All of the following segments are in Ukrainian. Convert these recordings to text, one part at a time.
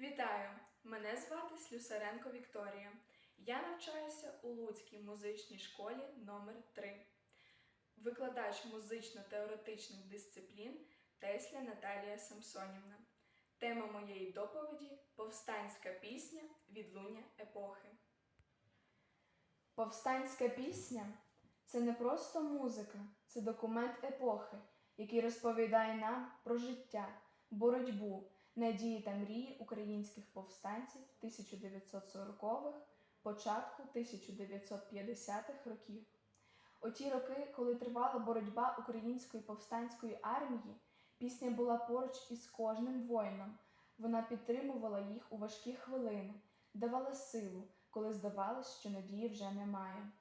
Вітаю! Мене звати Слюсаренко Вікторія. Я навчаюся у Луцькій музичній школі номер 3 Викладач музично-теоретичних дисциплін Тесля Наталія Самсонівна. Тема моєї доповіді повстанська пісня Відлуння епохи. Повстанська пісня це не просто музика, це документ епохи, який розповідає нам про життя, боротьбу, надії та мрії українських повстанців 1940-х, початку 1950-х років. У ті роки, коли тривала боротьба української повстанської армії, пісня була поруч із кожним воїном. Вона підтримувала їх у важкі хвилини, давала силу, коли здавалось, що надії вже немає.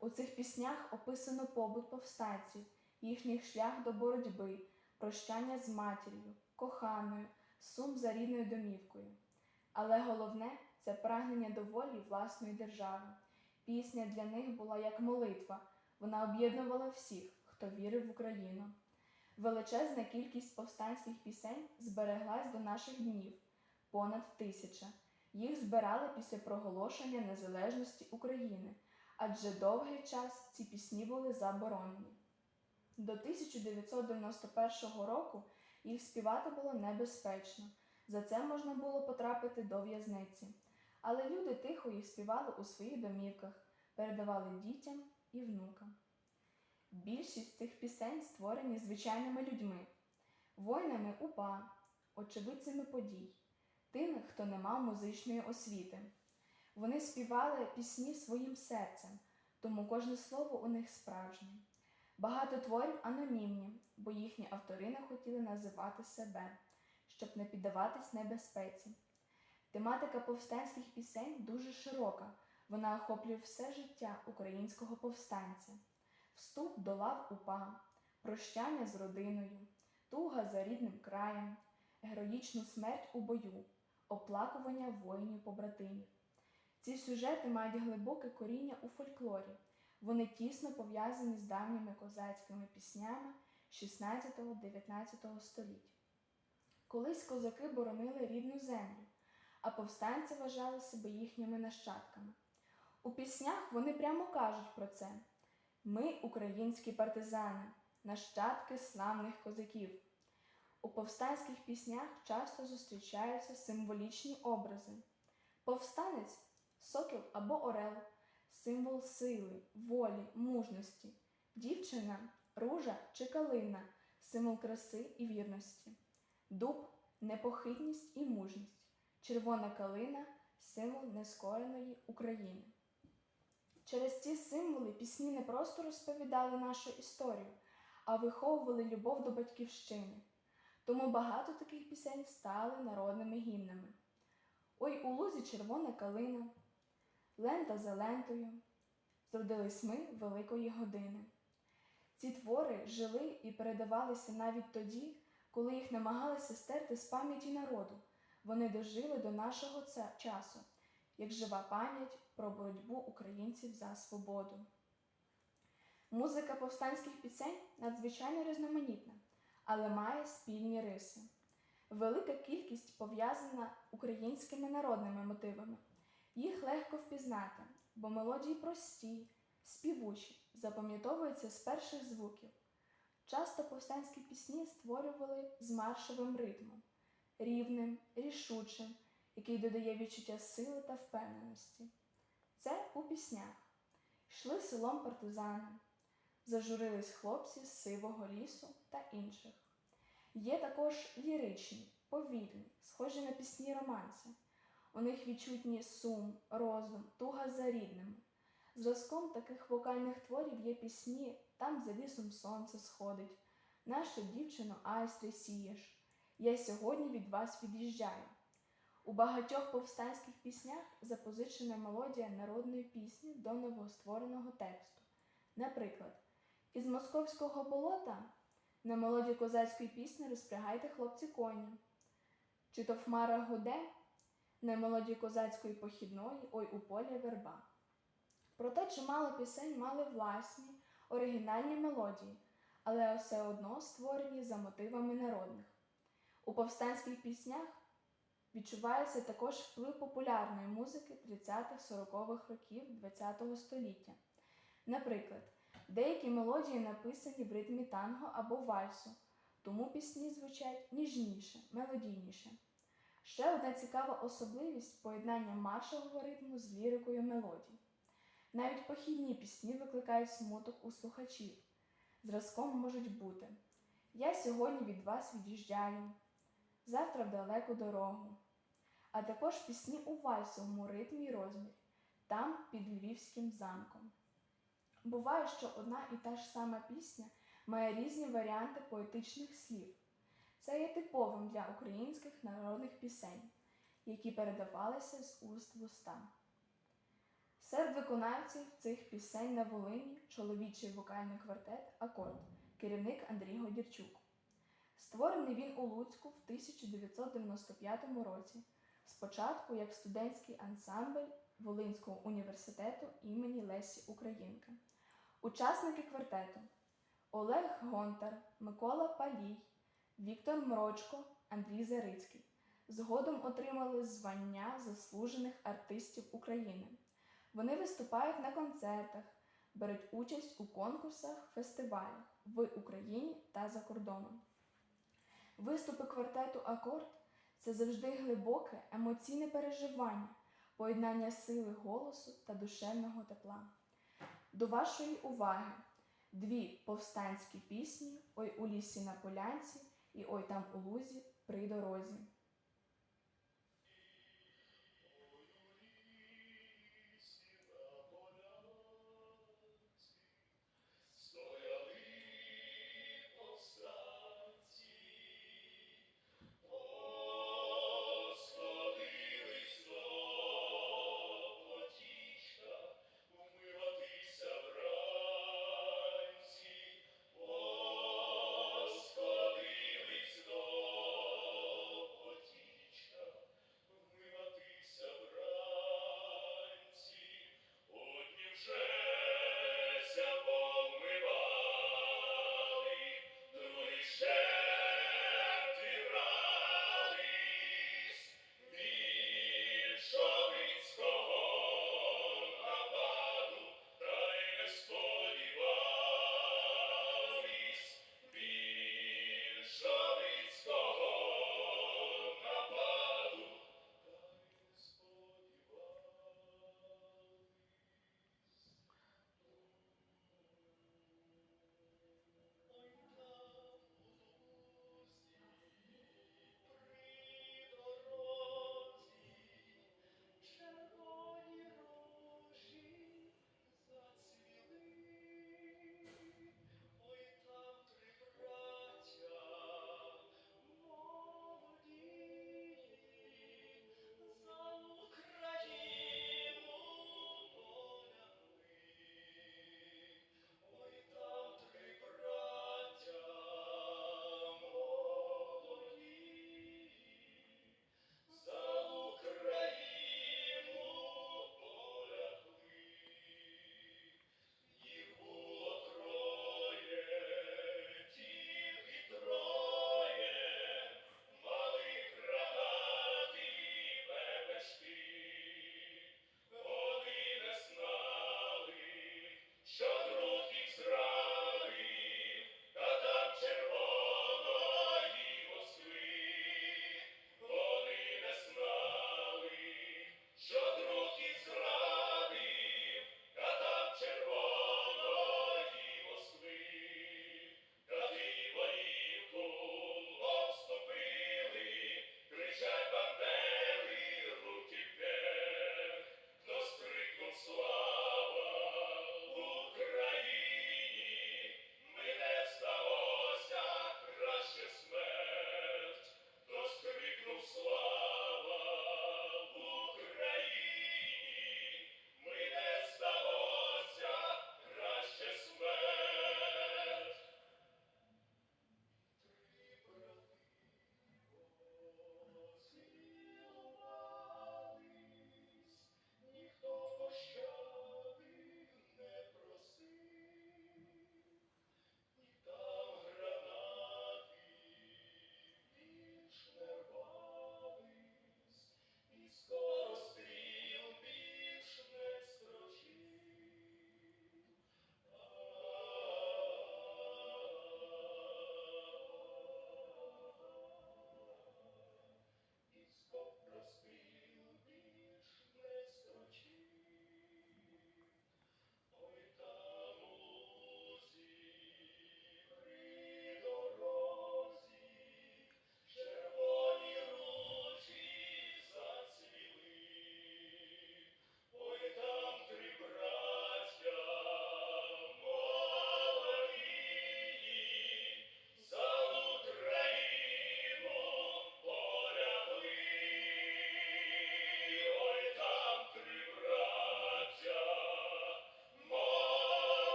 У цих піснях описано побут повстанців, їхній шлях до боротьби, прощання з матір'ю, коханою, сум за рідною домівкою. Але головне це прагнення до волі власної держави. Пісня для них була як молитва, вона об'єднувала всіх, хто вірив в Україну. Величезна кількість повстанських пісень збереглась до наших днів понад тисяча. Їх збирали після проголошення незалежності України, адже довгий час ці пісні були заборонені. До 1991 року їх співати було небезпечно. За це можна було потрапити до в'язниці. Але люди тихо їх співали у своїх домівках, передавали дітям і внукам. Більшість цих пісень створені звичайними людьми, воїнами УПА, очевидцями подій, тими, хто не мав музичної освіти. Вони співали пісні своїм серцем, тому кожне слово у них справжнє. Багато творів анонімні, бо їхні автори не хотіли називати себе, щоб не піддаватись небезпеці. Тематика повстанських пісень дуже широка, вона охоплює все життя українського повстанця, вступ до лав УПА, прощання з родиною, туга за рідним краєм, героїчну смерть у бою, оплакування воїнів-побратимів. Ці сюжети мають глибоке коріння у фольклорі. Вони тісно пов'язані з давніми козацькими піснями 16-19 століть. Колись козаки боронили рідну землю, а повстанці вважали себе їхніми нащадками. У піснях вони прямо кажуть про це: ми, українські партизани, нащадки славних козаків. У повстанських піснях часто зустрічаються символічні образи. Повстанець сокіл або орел, символ сили, волі, мужності, дівчина, ружа чи калина, символ краси і вірності, дуб непохитність і мужність, червона калина символ нескореної України. Через ці символи пісні не просто розповідали нашу історію, а виховували любов до батьківщини. Тому багато таких пісень стали народними гімнами. Ой у лузі червона калина, лента за лентою, зродились ми великої години. Ці твори жили і передавалися навіть тоді, коли їх намагалися стерти з пам'яті народу. Вони дожили до нашого часу, як жива пам'ять про боротьбу українців за свободу. Музика повстанських пісень надзвичайно різноманітна, але має спільні риси. Велика кількість пов'язана українськими народними мотивами. Їх легко впізнати, бо мелодії прості, співучі, запам'ятовуються з перших звуків. Часто повстанські пісні створювали з маршовим ритмом, рівним, рішучим, який додає відчуття сили та впевненості. Це у піснях. Йшли селом партизани, зажурились хлопці з сивого лісу та інших. Є також ліричні, повільні, схожі на пісні романси. У них відчутні сум, розум, туга за рідними. Зразком таких вокальних творів є пісні Там за лісом сонце сходить, Нашу дівчину айстри сієш. Я сьогодні від вас від'їжджаю. У багатьох повстанських піснях запозичена мелодія народної пісні до новоствореного тексту. Наприклад, із московського болота на мелодію козацької пісні розпрягайте хлопці коні. Чи то хмара гуде на мелодію козацької похідної Ой у полі верба. Проте чимало пісень мали власні оригінальні мелодії, але все одно створені за мотивами народних. У повстанських піснях відчувається також вплив популярної музики 30-40-х років ХХ століття. Наприклад, деякі мелодії написані в ритмі танго або вальсу, тому пісні звучать ніжніше, мелодійніше. Ще одна цікава особливість поєднання маршового ритму з лірикою мелодій. Навіть похідні пісні викликають смуток у слухачів. Зразком можуть бути Я сьогодні від вас від'їжджаю, завтра в далеку дорогу, а також пісні у вальсовому ритмі й розмірі, там під Львівським замком. Буває, що одна і та ж сама пісня має різні варіанти поетичних слів. Це є типовим для українських народних пісень, які передавалися з уст в уста. Серед виконавців цих пісень на Волині чоловічий вокальний квартет Акорд, керівник Андрій Годірчук. Створений він у Луцьку в 1995 році, спочатку як студентський ансамбль Волинського університету імені Лесі Українки. Учасники квартету Олег Гонтар, Микола Палій, Віктор Мрочко, Андрій Зарицький. Згодом отримали звання заслужених артистів України. Вони виступають на концертах, беруть участь у конкурсах, фестивалях в Україні та за кордоном. Виступи квартету Акорд це завжди глибоке емоційне переживання, поєднання сили голосу та душевного тепла. До вашої уваги дві повстанські пісні Ой у лісі на полянці і Ой там у лузі при дорозі.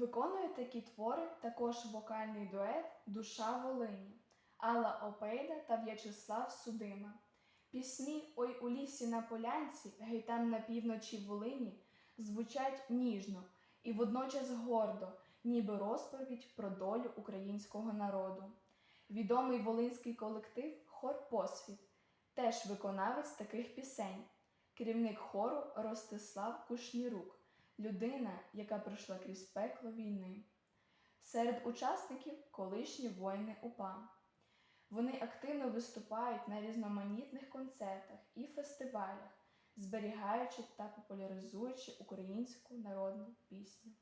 Виконує такі твори також вокальний дует Душа Волині, Алла Опейда та В'ячеслав Судима. Пісні Ой у лісі на полянці, гей там на півночі Волині звучать ніжно і водночас гордо, ніби розповідь про долю українського народу. Відомий волинський колектив Хор Посвіт, теж виконавець таких пісень, керівник хору Ростислав Кушнірук, людина, яка пройшла крізь пекло війни. Серед учасників колишні воїни УПА. Вони активно виступають на різноманітних концертах і фестивалях, зберігаючи та популяризуючи українську народну пісню.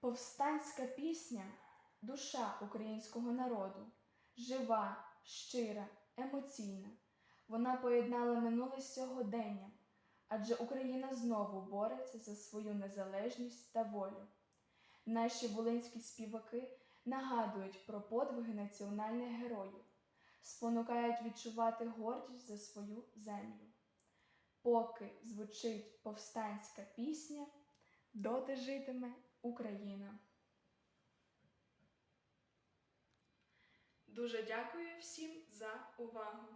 Повстанська пісня душа українського народу, жива, щира, емоційна. Вона поєднала минуле з сьогоденням, адже Україна знову бореться за свою незалежність та волю. Наші волинські співаки нагадують про подвиги національних героїв, спонукають відчувати гордість за свою землю. Поки звучить повстанська пісня, доти житиме Україна. Дуже дякую всім за увагу!